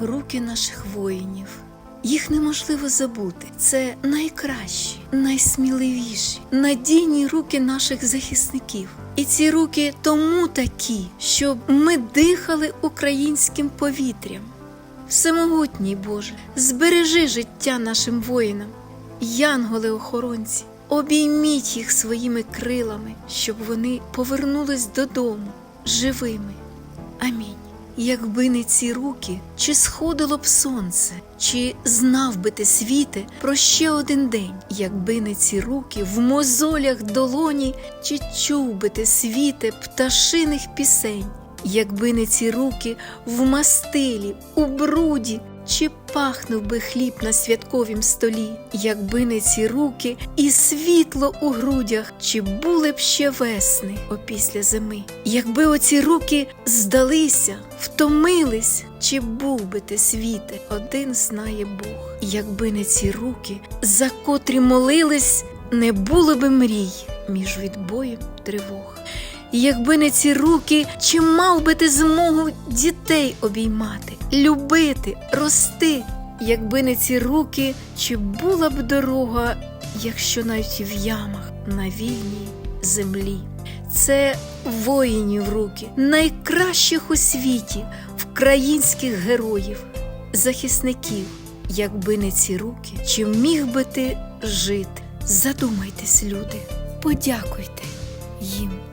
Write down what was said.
руки наших воїнів. Їх неможливо забути. Це найкращі, найсміливіші, надійні руки наших захисників. І ці руки тому такі, щоб ми дихали українським повітрям. Всемогутній Боже, збережи життя нашим воїнам, янголи-охоронці, обійміть їх своїми крилами, щоб вони повернулись додому живими. Амінь. Якби не ці руки, чи сходило б сонце, чи знав би ти світе про ще один день, якби не ці руки в мозолях долоні, чи чув би ти світе пташиних пісень, якби не ці руки в мастилі, у бруді, чи пахнув би хліб на святковім столі, якби не ці руки і світло у грудях, чи були б ще весни опісля зими, якби оці руки здалися, втомились, чи був би ти світе, один знає Бог, якби не ці руки, за котрі молились, не було би мрій між відбоєм тривог. Якби не ці руки, чи мав би ти змогу дітей обіймати, любити, рости, якби не ці руки, чи була б дорога, якщо навіть в ямах на вільній землі. Це воїнів руки, найкращих у світі, українських героїв, захисників. Якби не ці руки, чи міг би ти жити? Задумайтесь, люди, подякуйте їм.